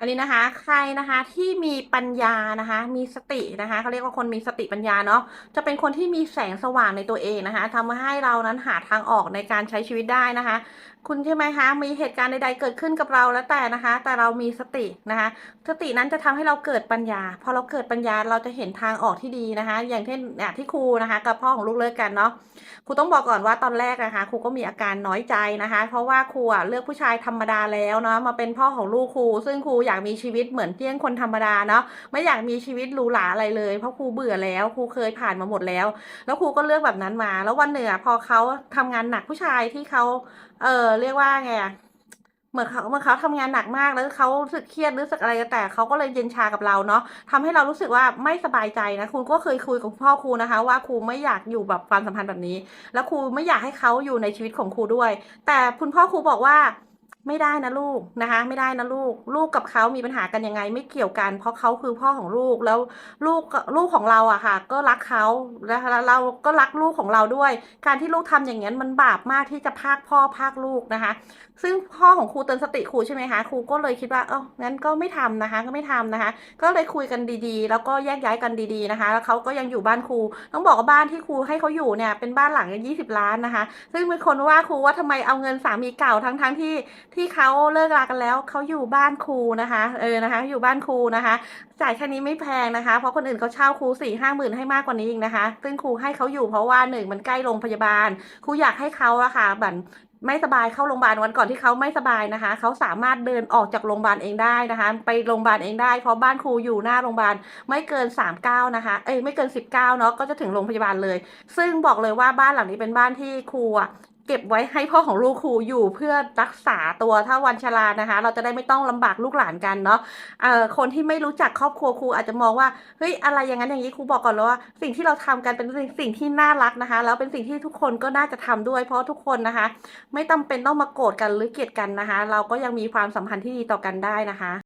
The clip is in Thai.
อันนี้นะคะ ใครนะคะที่มีปัญญานะคะ มีสตินะคะเขาเรียกว่าคนมีสติปัญญาเนาะจะเป็นคนที่มีแสงสว่างในตัวเองนะคะทำให้เรานั้นหาทางออกในการใช้ชีวิตได้นะคะ คุณใช่ไหมคะมีเหตุการณ์ใดๆเกิดขึ้นกับเราแล้วแต่นะคะ แต่เรามีสตินะคะ สตินั้นจะทำให้เราเกิดปัญญา พอเราเกิดปัญญาเราจะเห็นทางออกที่ดีนะคะ อย่างเช่นเนี่ยที่ครูนะคะ กับพ่อของลูกเลิกกันเนาะครูต้องบอกก่อนว่าตอนแรกนะคะครูก็มีอาการน้อยใจนะคะ เพราะว่าครูอะเลือกผู้ชายธรรมดาแล้วเนาะมาเป็นพ่อของลูกครู ซึ่งครูอยากมีชีวิตเหมือนเที่ยงคนธรรมดาเนาะไม่อยากมีชีวิตหรูหราอะไรเลยเพราะครูเบื่อแล้วครูเคยผ่านมาหมดแล้ว แล้วครูก็เลือกแบบนั้นมา แล้ววันหนึ่งอะพอเขาทำงานหนักผู้ชายที่เขาเออเรียกว่าไงเหมือนเขาเมื่อเขาทำงานหนักมากแล้วเขารู้สึกเครียดรู้สึกอะไรก็แต่เขาก็เลยเย็นชากับเราเนาะทำให้เรารู้สึกว่าไม่สบายใจนะครูก็เคยคุยกับพ่อครูนะคะ ว่าครูไม่อยากอยู่แบบความสัมพันธ์แบบนี้ แล้วครูไม่อยากให้เขาอยู่ในชีวิตของครูด้วย แต่คุณพ่อครูบอกว่า ไม่ได้นะลูกนะคะ ไม่ได้นะลูก ลูกกับเขามีปัญหากันยังไง ไม่เกี่ยวกัน เพราะเขาคือพ่อของลูกแล้วลูกลูกของเราอะค่ะ ก็รักเขาแล้วเราก็รักลูกของเราด้วย การที่ลูกทำอย่างนี้นมันบาปมากที่จะพากพ่อพากลูกนะคะ ซึ่งพ่อของครูเตือนสติครูใช่ไหมคะครูก็เลยคิดว่าเอองั้นก็ไม่ทำนะคะ ก็ไม่ทำนะคะ ก็เลยคุยกันดีๆ แล้วก็แยกย้ายกันดีๆนะคะ แล้วเขาก็ยังอยู่บ้านครูต้องบอกว่าบ้านที่ครูให้เขาอยู่เนี่ยเป็นบ้านหลังยี่สิบล้านนะคะ ซึ่งมีคนว่าครูว่าทำไมเอาเงินสามีเก่าทั้งทั้งๆที่ที่เขาเลิกรากันแล้วเขาอยู่บ้านครูนะคะ เออนะคะ อยู่บ้านครูนะคะ จ่ายแค่นี้ไม่แพงนะคะ เพราะคนอื่นเขาเช่าครูสี่ห้าหมื่นให้มากกว่านี้อีกนะคะ ซึ่งครูให้เขาอยู่เพราะว่าหนึ่งมันใกล้โรงพยาบาล ครูอยากให้เขาอะค่ะแบบไม่สบายเข้าโรงพยาบาลวันก่อนที่เขาไม่สบายนะคะ เขาสามารถเดินออกจากโรงพยาบาลเองได้นะคะ ไปโรงพยาบาลเองได้เพราะบ้านครูอยู่หน้าโรงพยาบาลไม่เกิน3ามเก้านะคะเอ้ยไม่เกิน 19เนาะก็จะถึงโรงพยาบาลเลย ซึ่งบอกเลยว่าบ้านหลังนี้เป็นบ้านที่ครูอะ เก็บไว้ให้พ่อของลูกครูอยู่เพื่อรักษาตัวถ้าวันชรานะคะ เราจะได้ไม่ต้องลำบากลูกหลานกันเนาะเอ่อคนที่ไม่รู้จักครอบครัวครูอาจจะมองว่าเฮ้ยอะไรอย่างนั้นอย่างนี้ครูบอกก่อนเลยว่า สิ่งที่เราทำกันเป็นสิ่งสิ่งที่น่ารักนะคะ แล้วเป็นสิ่งที่ทุกคนก็น่าจะทำด้วย เพราะทุกคนนะคะ ไม่จำเป็นต้องมาโกรธกันหรือเกลียดกันนะคะ เราก็ยังมีความสัมพันธ์ที่ดีต่อกันได้นะคะ